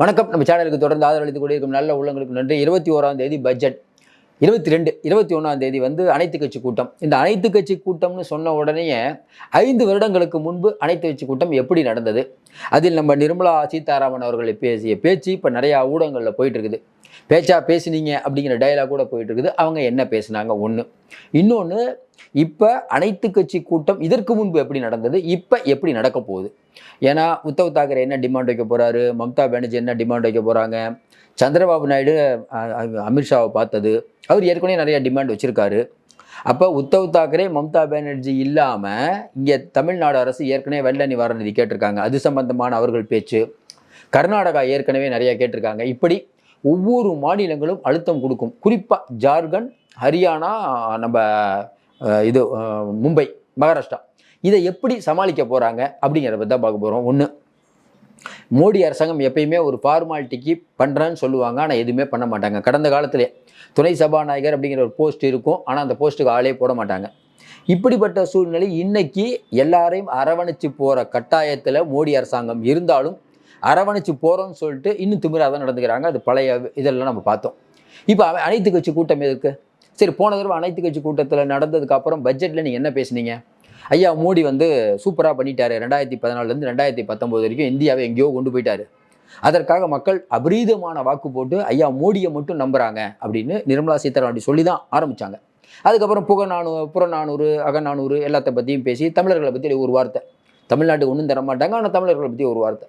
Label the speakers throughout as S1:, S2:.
S1: வணக்கம். நம்ம சேனலுக்கு தொடர்ந்து ஆதரவளித்துக் கொண்டிருக்கும் நல்ல உள்ளங்களுக்கு நன்றி. இருபத்தி ஓராம் தேதி பட்ஜெட் இருபத்தி ரெண்டு இருபத்தி ஒன்றாம் தேதி வந்து அனைத்து கட்சி கூட்டம். இந்த அனைத்து கட்சி கூட்டம்னு சொன்ன உடனேயே ஐந்து வருடங்களுக்கு முன்பு அனைத்து கட்சி கூட்டம் எப்படி நடந்தது? அதில் நம்ம நிர்மலா சீதாராமன் அவர்களை பேசிய பேச்சு இப்போ நிறையா ஊடகங்களில் போயிட்டு இருக்குது. பேச்சா பேசுனீங்க அப்படிங்கிற டயலாக் கூட போயிட்டு இருக்குது அவங்க என்ன பேசுனாங்க? ஒன்று இன்னொன்று இப்போ அனைத்து கட்சி கூட்டம் இதற்கு முன்பு எப்படி நடந்தது? இப்போ எப்படி நடக்க போகுது? ஏன்னா உத்தவ் தாக்கரே என்ன டிமாண்ட் வைக்க போகிறாரு மம்தா பானர்ஜி என்ன டிமாண்ட் வைக்க போகிறாங்க சந்திரபாபு நாயுடு அமித்ஷாவை பார்த்தது. அவர் ஏற்கனவே நிறைய டிமாண்ட் வச்சுருக்காரு. அப்போ உத்தவ் தாக்கரே மம்தா பானர்ஜி இல்லாமல் இங்கே தமிழ்நாடு அரசு ஏற்கனவே வெள்ள நிவாரண நிதி கேட்டிருக்காங்க. அது சம்பந்தமான அவர்கள் பேச்சு. கர்நாடகா ஏற்கனவே நிறைய கேட்டிருக்காங்க. இப்படி ஒவ்வொரு மாநிலங்களும் அழுத்தம் கொடுக்கும். குறிப்பாக ஜார்க்கண்ட் ஹரியானா நம்ம இது மும்பை மகாராஷ்டிரா. இதை எப்படி சமாளிக்க போகிறாங்க அப்படிங்கிறத பற்றி தான் பார்க்க போகிறோம் ஒன்று மோடி அரசாங்கம் எப்பயுமே ஒரு ஃபார்மாலிட்டிக்கு பண்ணுறேன்னு சொல்லுவாங்க. ஆனால் எதுவுமே பண்ண மாட்டாங்க. கடந்த காலத்திலே துணை சபாநாயகர் அப்படிங்கிற ஒரு போஸ்ட் இருக்கும். ஆனால் அந்த போஸ்ட்டுக்கு ஆளே போட மாட்டாங்க. இப்படிப்பட்ட சூழ்நிலை இன்னைக்கு எல்லாரையும் அரவணைச்சு போகிற கட்டாயத்தில் மோடி அரசாங்கம் இருந்தாலும் அரவணைச்சு போகிறோம்னு சொல்லிட்டு இன்னும் திமிராக தான் நடந்துக்கிறாங்க. அது பழைய இதெல்லாம் நம்ம பார்த்தோம். இப்போ அவன் அனைத்து கட்சி கூட்டம் எதுக்கு? சரி போன தடவை அனைத்து கட்சி கூட்டத்தில் நடந்ததுக்கப்புறம் பட்ஜெட்டில் நீங்கள் என்ன பேசுனீங்க? ஐயா மோடி வந்து சூப்பராக பண்ணிட்டாரு. ரெண்டாயிரத்தி பதினாலுலேருந்து ரெண்டாயிரத்தி பத்தொம்போது வரைக்கும் இந்தியாவை எங்கேயோ கொண்டு போயிட்டாரு. அதற்காக மக்கள் அபரீதமான வாக்கு போட்டு ஐயா மோடியை மட்டும் நம்புகிறாங்க அப்படின்னு நிர்மலா சீதாராமன் சொல்லி தான் ஆரம்பித்தாங்க அதுக்கப்புறம் புகநானூ புறநானூறு அகநானூறு எல்லாத்த பற்றியும் பேசி தமிழர்களை பற்றி ஒரு வார்த்தை. தமிழ்நாட்டுக்கு ஒன்றும் தரமாட்டாங்க ஆனால் தமிழர்களை பற்றி ஒரு வார்த்தை.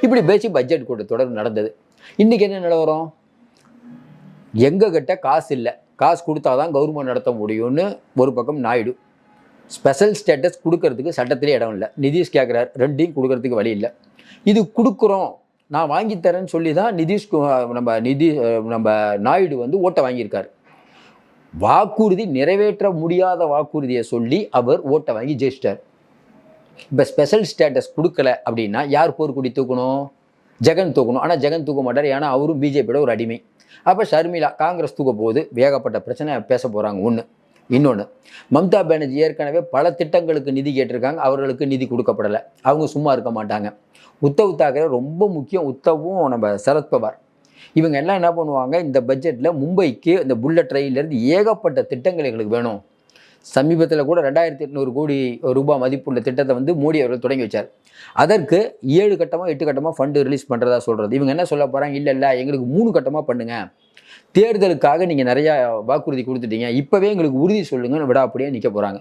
S1: இப்படி பேசி பட்ஜெட் கூட்டத்தொடர் நடந்தது. இன்றைக்கி என்ன நிலவரம் எங்கள் கிட்ட காசு இல்லை. காசு கொடுத்தா தான் கவர்மெண்ட் நடத்த முடியும்னு ஒரு பக்கம் நாயுடு. ஸ்பெஷல் ஸ்டேட்டஸ் கொடுக்கறதுக்கு சட்டத்திலே இடம் இல்லை. நிதிஷ் கேட்குறாரு ரெண்டையும் கொடுக்கறதுக்கு வழி இல்லை. இது கொடுக்குறோம். நான் வாங்கி தரேன்னு சொல்லி தான் நிதிஷ் கு- நம்ம நிதி நம்ம நாயுடு வந்து ஓட்டை வாங்கியிருக்காரு. வாக்குறுதி நிறைவேற்ற முடியாத வாக்குறுதியை சொல்லி அவர் ஓட்டை வாங்கி ஜெயிச்சிட்டார். இப்போ ஸ்பெஷல் ஸ்டேட்டஸ் கொடுக்கல அப்படின்னா யார் போர்க்குடி தூக்கணும்? ஜெகன் தூக்கணும். ஆனால் ஜெகன் தூக்க மாட்டார். ஏன்னா அவரும் பிஜேபியோட ஒரு அடிமை. அப்போ ஷர்மிளா காங்கிரஸ் தூக்க போகுது. வேகப்பட்ட பிரச்சனை பேச போகிறாங்க ஒன்று இன்னொன்று மம்தா பானர்ஜி ஏற்கனவே பல திட்டங்களுக்கு நிதி கேட்டிருக்காங்க. அவர்களுக்கு நிதி கொடுக்கப்படலை. அவங்க சும்மா இருக்க மாட்டாங்க. உத்தவ் தாக்கரே ரொம்ப முக்கியம். உத்தவும் நம்ம சரத்பவார் இவங்க எல்லாம் என்ன பண்ணுவாங்க? இந்த பட்ஜெட்டில் மும்பைக்கு இந்த புல்லட் ரயிலிருந்து ஏகப்பட்ட திட்டங்கள் எங்களுக்கு வேணும். சமீபத்தில் கூட ரெண்டாயிரத்தி எட்நூறு கோடி ரூபாய் மதிப்புள்ள திட்டத்தை வந்து மோடி அவர்கள் தொடங்கி வச்சார். அதற்கு ஏழு கட்டமாக எட்டு கட்டமாக ஃபண்டு ரிலீஸ் பண்ணுறதா சொல்கிறது இவங்க என்ன சொல்ல போகிறாங்க இல்லை இல்லை எங்களுக்கு மூணு கட்டமாக பண்ணுங்க. தேர்தலுக்காக நீங்கள் நிறையா வாக்குறுதி கொடுத்துட்டீங்க. இப்போவே எங்களுக்கு உறுதி சொல்லுங்கன்னு விடாப்படியே நிற்க போகிறாங்க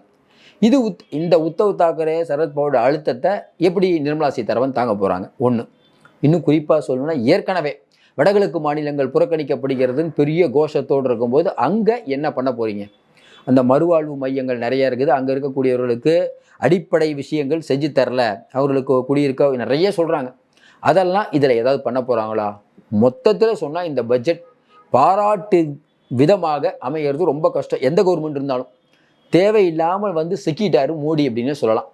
S1: இது உத் இந்த உத்தவ் தாக்கரே சரத்பவோட அழுத்தத்தை எப்படி நிர்மலா சீதாராமன் தாங்க போகிறாங்க ஒன்று இன்னும் குறிப்பாக சொல்லணும்னா ஏற்கனவே வடகிழக்கு மாநிலங்கள் புறக்கணிக்கப்படுகிறதுன்னு பெரிய கோஷத்தோடு இருக்கும்போது அங்கே என்ன பண்ண போகிறீங்க அந்த மறுவாழ்வு மையங்கள் நிறைய இருக்குது. அங்கே இருக்கக்கூடியவர்களுக்கு அடிப்படை விஷயங்கள் செஞ்சு தரல. அவர்களுக்கு குடியிருக்க நிறைய சொல்கிறாங்க அதெல்லாம் இதில் ஏதாவது பண்ண போகிறாங்களா மொத்தத்தில் சொன்னால் இந்த பட்ஜெட் பாராட்டு விதமாக அமைகிறது ரொம்ப கஷ்டம். எந்த கவர்மெண்ட் இருந்தாலும். தேவையில்லாமல் வந்து சிக்கிட்டாரு மோடி அப்படின்னு சொல்லலாம்.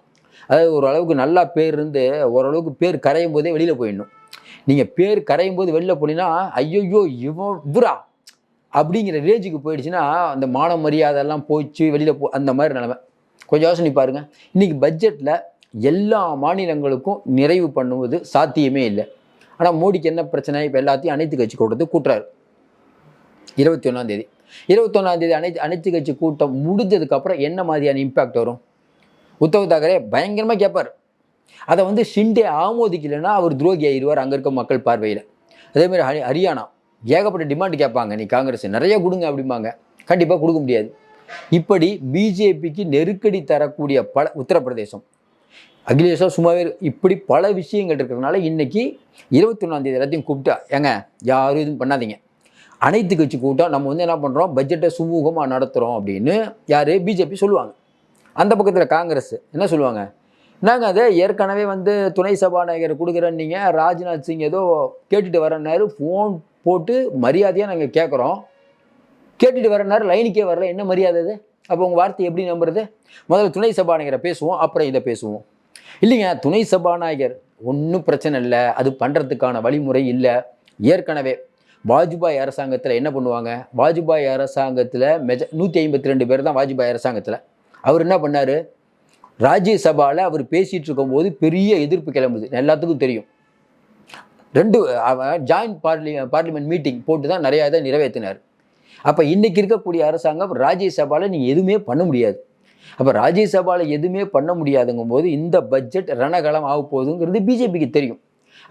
S1: அதாவது ஓரளவுக்கு நல்லா பேர் இருந்து ஓரளவுக்கு பேர் கரையும் போதே வெளியில் போயிடணும். நீங்கள் பேர் கரையும் போது வெளில போனீங்கன்னா ஐயோ இவன் இவரா? அப்படிங்கிற ரேஞ்சுக்கு போயிடுச்சுன்னா அந்த மான மரியாதையெல்லாம் போயிடுச்சு வெளியில் போ அந்த மாதிரி நிலைமை. கொஞ்சம் யோசனை பாருங்க. இன்னைக்கு பட்ஜெட்டில் எல்லா மாநிலங்களுக்கும் நிறைவு பண்ணுவது சாத்தியமே இல்லை. ஆனால் மோடிக்கு என்ன பிரச்சனை? இப்போ எல்லாத்தையும் அனைத்து கட்சி கூட்டத்தை கூட்டுறாரு. இருபத்தி ஒன்றாந்தேதி இருபத்தொன்னாந்தேதி அனைத்து அனைத்து கட்சி கூட்டம் முடிஞ்சதுக்கப்புறம் என்ன மாதிரியான இம்பேக்ட் வரும்? உத்தவ் தாக்கரே பயங்கரமாக கேட்பார் அதை வந்து ஷிண்டே ஆமோதிக்கலைன்னா அவர் துரோகி ஆயிடுவார் அங்கே இருக்க மக்கள் பார்வையில். அதேமாதிரி ஹரி ஹரியானா. ஏகப்பட்ட டிமாண்ட் கேட்பாங்க. நீ காங்கிரஸ் நிறைய கொடுங்க அப்படிம்பாங்க. கண்டிப்பாக கொடுக்க முடியாது. இப்படி பிஜேபிக்கு நெருக்கடி தரக்கூடிய பல உத்தரப்பிரதேசம். அகிலேஷா சும்மாவே இப்படி பல விஷயங்கள் இருக்கிறதுனால இன்னைக்கு இருபத்தொன்னாந்தேதி எல்லாத்தையும் கூப்பிட்டா ஏங்க யாரும் இதுவும் பண்ணாதீங்க. அனைத்து கட்சி கூட்டம் நம்ம வந்து என்ன பண்ணுறோம் பட்ஜெட்டை சுமூகமாக நடத்துகிறோம் அப்படின்னு யார்? பிஜேபி சொல்லுவாங்க. அந்த பக்கத்தில் காங்கிரஸ் என்ன சொல்லுவாங்க? நாங்கள் அதை? ஏற்கனவே வந்து துணை சபாநாயகர் கொடுக்குறேன்னு நீங்கள் ராஜ்நாத் சிங் ஏதோ கேட்டுட்டு வரனாரு ஃபோன் போட்டு மரியாதையாக நாங்கள் கேட்குறோம் கேட்டுட்டு வரனாரு லைனுக்கே வரல. என்ன மரியாதை இது? அப்போ உங்கள் வார்த்தை எப்படி நம்புறது? முதல்ல துணை சபாநாயகரை பேசுவோம் அப்புறம் இதை பேசுவோம். இல்லைங்க துணை சபாநாயகர் ஒன்றும் பிரச்சனை இல்லை. அது பண்ணுறதுக்கான வழிமுறை இல்லை. ஏற்கனவே வாஜ்பாய் அரசாங்கத்தில் என்ன பண்ணுவாங்க? வாஜ்பாய் அரசாங்கத்தில் மெஜ நூற்றி ஐம்பத்தி ரெண்டு பேர் தான் வாஜ்பாய் அரசாங்கத்தில். அவர் என்ன பண்ணார்? ராஜ்யசபாவில் அவர் பேசிகிட்டு இருக்கும்போது பெரிய எதிர்ப்பு கிளம்புது. எல்லாத்துக்கும் தெரியும். ரெண்டு ஜாயிண்ட் பார்லி பார்லிமெண்ட் மீட்டிங் போட்டு தான் நிறையா இதை நிறைவேற்றினார் அப்போ இன்றைக்கி இருக்கக்கூடிய அரசாங்கம் ராஜ்யசபாவில் நீங்கள் எதுவுமே பண்ண முடியாது. அப்போ ராஜ்யசபாவில் எதுவுமே பண்ண முடியாதுங்கும் போது இந்த பட்ஜெட் ரணகலம் ஆக போகுதுங்கிறது பிஜேபிக்கு தெரியும்.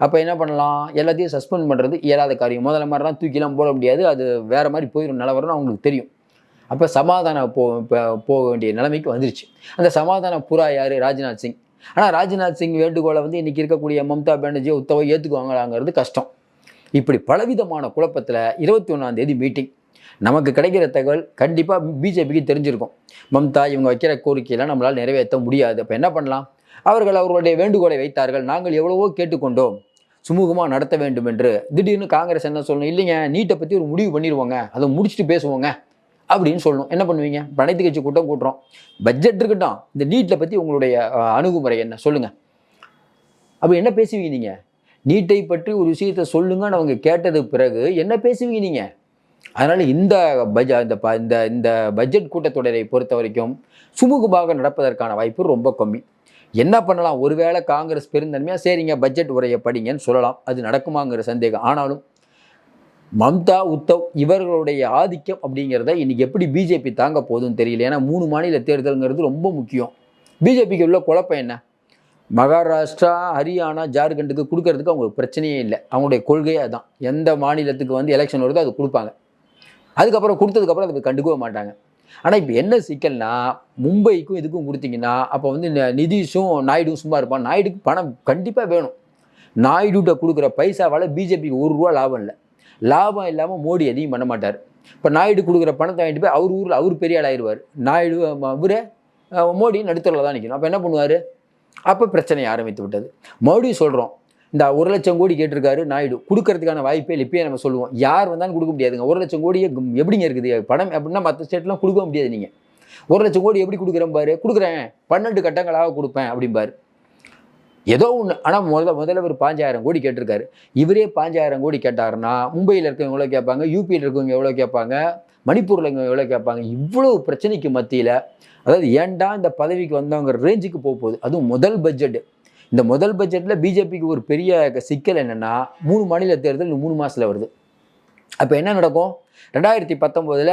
S1: அப்போ என்ன பண்ணலாம்? எல்லாத்தையும் சஸ்பெண்ட் பண்ணுறது இயலாத காரியம். முதல்ல மாதிரிலாம் தூக்கிலாம் போட முடியாது. அது வேறு மாதிரி போயிடும் நிலவரம்னு அவங்களுக்கு தெரியும். அப்போ சமாதானம் போ போக வேண்டிய நிலைமைக்கு வந்துருச்சு. அந்த சமாதான புறா யார்? ராஜ்நாத் சிங். ஆனால் ராஜ்நாத் சிங் வேண்டுகோளை வந்து இன்றைக்கி இருக்கக்கூடிய மம்தா பானர்ஜி உத்தவை ஏற்றுக்குவாங்களாங்கிறது கஷ்டம். இப்படி பலவிதமான குழப்பத்தில் இருபத்தி ஒன்றாம் தேதி மீட்டிங் நமக்கு கிடைக்கிற தகவல் கண்டிப்பாக பிஜேபிக்கு தெரிஞ்சிருக்கும். மம்தா இவங்க வைக்கிற கோரிக்கையெல்லாம் நம்மளால் நிறைவேற்ற முடியாது. அப்போ என்ன பண்ணலாம்? அவர்கள் அவர்களுடைய வேண்டுகோளை வைத்தார்கள். நாங்கள் எவ்வளவோ கேட்டுக்கொண்டோம். சுமூகமாக நடத்த வேண்டும் என்று திடீர்னு காங்கிரஸ் என்ன சொல்லணும்? இல்லைங்க நீட்டை பற்றி ஒரு முடிவு பண்ணிடுவோங்க அதை முடிச்சுட்டு பேசுவோங்க. அப்படின்னு சொல்லணும். என்ன பண்ணுவீங்க? அனைத்து கட்சி கூட்டம் கூட்டுறோம். பட்ஜெட் இருக்கட்டும். இந்த நீட்டை பற்றி உங்களுடைய அணுகுமுறை என்ன? சொல்லுங்கள் அப்போ என்ன பேசுவீங்க நீங்கள் நீட்டை பற்றி ஒரு விஷயத்தை சொல்லுங்கன்னு அவங்க கேட்டது பிறகு என்ன பேசுவீங்க நீங்கள் அதனால் இந்த பட்ஜ இந்த ப இந்த இந்த பட்ஜெட் கூட்டத்தொடரை பொறுத்த வரைக்கும் சுமூகமாக நடப்பதற்கான வாய்ப்பு ரொம்ப கம்மி. என்ன பண்ணலாம்? ஒருவேளை காங்கிரஸ் பெருந்தன்மையாக சரிங்க பட்ஜெட் உரையை படிங்கன்னு சொல்லலாம். அது நடக்குமாங்கிற சந்தேகம். ஆனாலும் மம்தா உத்தவ் இவர்களுடைய ஆதிக்கம் அப்படிங்கிறத இன்றைக்கி எப்படி பிஜேபி தாங்க போகுதுன்னு தெரியல. ஏன்னா மூணு மாநில தேர்தலுங்கிறது ரொம்ப முக்கியம். பிஜேபிக்கு உள்ள குழப்பம் என்ன? மகாராஷ்டிரா ஹரியானா ஜார்க்கண்டுக்கு கொடுக்கறதுக்கு அவங்களுக்கு பிரச்சனையே இல்லை. அவங்களுடைய கொள்கையே தான் எந்த மாநிலத்துக்கு வந்து எலெக்ஷன் வருதோ அது கொடுப்பாங்க. அதுக்கப்புறம் கொடுத்ததுக்கப்புறம் அதை கண்டுக்கவே மாட்டாங்க. ஆனால் இப்போ என்ன சிக்கல்னா மும்பைக்கும் இதுக்கும் கொடுத்தீங்கன்னா அப்போ வந்து ந- நிதிஷும் நாயுடும் சும்மா இருப்பான் நாயுடுக்கு பணம் கண்டிப்பாக வேணும். நாயுடுகிட்ட கொடுக்குற பைசாவால் பிஜேபிக்கு ஒரு ரூபா லாபம் இல்லை. லாபம் இல்லாமல் மோடி எதையும் பண்ண மாட்டார். இப்போ நாயுடு கொடுக்குற பணத்தை வாங்கிட்டு போய் அவர் ஊரில் அவர் பெரிய ஆளாயிருவார் நாயுடு இவரே மோடி நடுத்தரில் தான் நிற்கணும் அப்போ என்ன பண்ணுவார்? அப்போ பிரச்சனை ஆரம்பித்து விட்டது. மறுபடியும் சொல்கிறோம் இந்த ஒரு லட்சம் கோடி கேட்டிருக்காரு நாயுடு. கொடுக்கறதுக்கான வாய்ப்பே இப்பயே நம்ம சொல்லுவோம். யார் வந்தாலும் கொடுக்க முடியாதுங்க. ஒரு லட்சம் கோடியே எப்படிங்க இருக்குது? பணம் அப்படின்னா மற்ற ஸ்டேட்லாம் கொடுக்க முடியாது நீங்கள் ஒரு லட்சம் கோடி எப்படி கொடுக்குறேன் பாரு? கொடுக்குறேன். பன்னெண்டு கட்டங்களாக கொடுப்பேன் அப்படிம்பாரு. ஏதோ ஒன்று ஆனால் முதல்ல முதல்ல பாஞ்சாயிரம் கோடி கேட்டிருக்காரு. இவரே பாஞ்சாயிரம் கோடி கேட்டாருன்னா மும்பையில் இருக்கவங்க எவ்வளோ கேட்பாங்க யூபியில் இருக்கவங்க எவ்வளோ கேட்பாங்க மணிப்பூரில் இருக்கவங்க எவ்வளோ கேட்பாங்க இவ்வளோ பிரச்சனைக்கு மத்தியில் அதாவது ஏன்டா இந்த பதவிக்கு வந்தவங்க ரேஞ்சுக்கு போக போகுது? அதுவும் முதல் பட்ஜெட் இந்த முதல் பட்ஜெட்டில் பிஜேபிக்கு ஒரு பெரிய சிக்கல் என்னென்னா மூணு மாநில தேர்தல் மூணு மாதத்தில் வருது. அப்போ என்ன நடக்கும்? ரெண்டாயிரத்தி பத்தொம்போதில்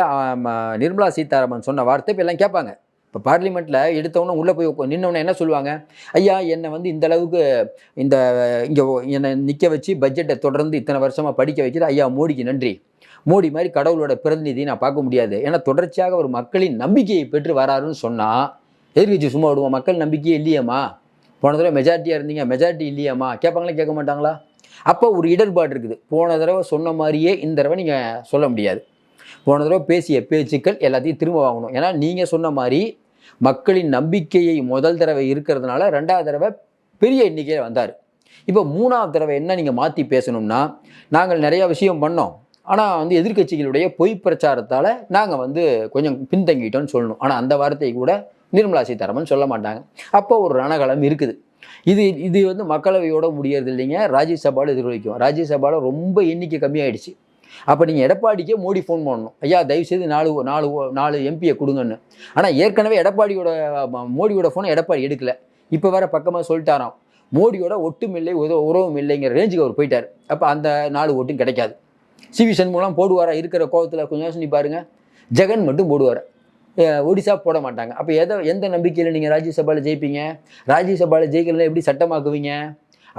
S1: நிர்மலா சீதாராமன் சொன்ன வார்த்தை இப்போ எல்லாம் கேட்பாங்க. இப்போ பார்லிமெண்ட்டில் எடுத்தவொன்னே உள்ளே போய் நின்னவொன்னே என்ன சொல்லுவாங்க? ஐயா என்னை வந்து இந்த அளவுக்கு இந்த இங்கே என்னை நிற்க வச்சு பட்ஜெட்டை தொடர்ந்து இத்தனை வருஷமாக படிக்க வைக்கிற ஐயா மோடிக்கு நன்றி. மோடி மாதிரி கடவுளோட பிரதிநிதி நான் பார்க்க முடியாது. ஏன்னா தொடர்ச்சியாக ஒரு மக்களின் நம்பிக்கையை பெற்று வராருன்னு சொன்னால் எதிர்கட்சி சும்மா விடுவோம். மக்கள் நம்பிக்கையே இல்லையம்மா. போன தடவை மெஜாரிட்டியாக இருந்தீங்க. மெஜாரிட்டி இல்லையாம்மா. கேட்பாங்களா கேட்க மாட்டாங்களா? அப்போ ஒரு இடர்பாடு இருக்குது. போன தடவை சொன்ன மாதிரியே இந்த தடவை நீங்கள் சொல்ல முடியாது. போன தடவை பேசிய பேச்சுக்கள் எல்லாத்தையும் திரும்ப வாங்கணும். ஏன்னா நீங்கள் சொன்ன மாதிரி மக்களின் நம்பிக்கையை முதல் தடவை இருக்கிறதுனால ரெண்டாவது தடவை பெரிய எண்ணிக்கையில் வந்தார். இப்போ மூணாவது தடவை என்ன நீங்கள் மாற்றி பேசணும்னா நாங்கள் நிறைய விஷயம் பண்ணோம். ஆனால் வந்து எதிர்க்கட்சிகளுடைய பொய் பிரச்சாரத்தால் நாங்கள் வந்து கொஞ்சம் பின்தங்கிட்டோம்னு சொல்லணும். ஆனால் அந்த வார்த்தை கூட நிர்மலா சீதாராமன் சொல்ல மாட்டாங்க. அப்போ ஒரு ரணகலம் இருக்குது. இது இது வந்து மக்களவையோட முடியறது இல்லைங்க ராஜ்யசபாவில் எதிர்கொலிக்கும் ராஜ்யசபாவில் ரொம்ப எண்ணிக்கை கம்மியாயிடுச்சு. அப்போ நீங்கள் எடப்பாடிக்கே மோடி ஃபோன் பண்ணணும். ஐயா தயவுசெய்து நாலு நாலு நாலு எம்பியை கொடுங்கன்னு. ஆனால் ஏற்கனவே எடப்பாடியோட மோடியோட ஃபோனை எடப்பாடி எடுக்கல. இப்போ வேற பக்கமாக சொல்லிட்டாராம். மோடியோட ஒட்டும் இல்லை உத உறவும் இல்லைங்கிற ரேஞ்சுக்கு அவர் போயிட்டார். அப்போ அந்த நாலு ஓட்டும் கிடைக்காது. சிவி சண்முகம் போடுவாரா? இருக்கிற கோபத்தில் கொஞ்சம் யோசனை பாருங்கள் ஜெகன் மட்டும் போடுவார். ஒடிசா போட மாட்டாங்க. அப்போ எதை எந்த நம்பிக்கையில் நீங்கள் ராஜ்யசபாவில் ஜெயிப்பீங்க? ராஜ்யசபாவில் ஜெயிக்கலாம் எப்படி சட்டமாக்குவீங்க?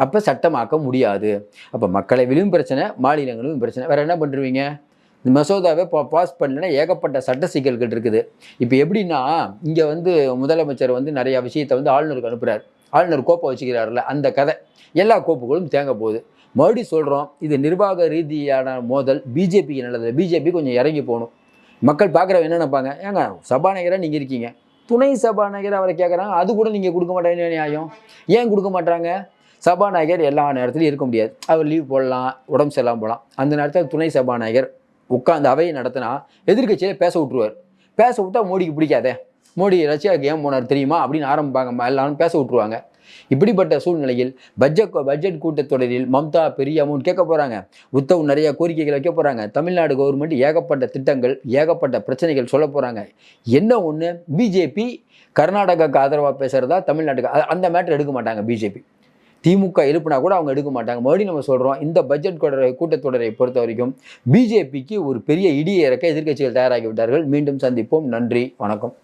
S1: அப்போ சட்டமாக்க முடியாது. அப்போ மக்களவிலும் பிரச்சனை மாநிலங்களும் பிரச்சனை. வேறு என்ன பண்ணுருவீங்க இந்த மசோதாவை பா பாஸ் பண்ணலன்னா ஏகப்பட்ட சட்ட சிக்கல்கள் இருக்குது. இப்போ எப்படின்னா இங்கே வந்து முதலமைச்சர் வந்து நிறையா விஷயத்தை வந்து ஆளுநருக்கு அனுப்புகிறார் ஆளுநர் கோப்பை வச்சுக்கிறாருல அந்த கதை. எல்லா கோப்புகளும் தேங்க போகுது. மறுபடியும் சொல்கிறோம் இது நிர்வாக ரீதியான மோதல். பிஜேபிக்கு நல்லது. பிஜேபி கொஞ்சம் இறங்கி போகணும். மக்கள் பார்க்குறவங்க என்ன நினைப்பாங்க? ஏங்க சபாநாயகராக நீங்கள் இருக்கீங்க. துணை சபாநாயகர் அவரை கேட்குறாங்க அது கூட நீங்கள் கொடுக்க மாட்டேங்க நியாயம்? ஏன் கொடுக்க மாட்டாங்க சபாநாயகர் எல்லா நேரத்துலையும் இருக்க முடியாது. அவர் லீவ் போடலாம் உடம்பு சரியில்லாமல் போகலாம். அந்த நேரத்தில் துணை சபாநாயகர் உட்காந்து அவையை நடத்தினா எதிர்க்கட்சியில் பேச விட்ருவார் பேச விட்டா மோடிக்கு பிடிக்காதே. மோடி ரஷ்யாவுக்கு ஏன் போனார் தெரியுமா அப்படின்னு ஆரம்பிப்பாங்க. எல்லாரும் பேச விட்ருவாங்க இப்படிப்பட்ட சூழ்நிலையில் பட்ஜெட் பட்ஜெட் கூட்டத்தொடரில் மம்தா பெரிய அமௌண்ட் கேட்க போகிறாங்க உத்தவ் நிறைய கோரிக்கைகள் வைக்க போகிறாங்க தமிழ்நாடு கவர்மெண்ட் ஏகப்பட்ட திட்டங்கள் ஏகப்பட்ட பிரச்சனைகள் சொல்ல போகிறாங்க என்ன ஒன்று பிஜேபி கர்நாடகாவுக்கு ஆதரவாக பேசுகிறதா தமிழ்நாட்டுக்கு? அந்த மேட்டர் எடுக்க மாட்டாங்க பிஜேபி திமுக எழுப்புனா கூட அவங்க எடுக்க மாட்டாங்க. மறுபடியும் நம்ம சொல்கிறோம் இந்த பட்ஜெட் தொடரை கூட்டத்தொடரை பொறுத்த வரைக்கும் பிஜேபிக்கு ஒரு பெரிய இடியை இறக்க எதிர்க்கட்சிகள் தயாராகி விட்டார்கள். மீண்டும் சந்திப்போம். நன்றி. வணக்கம்.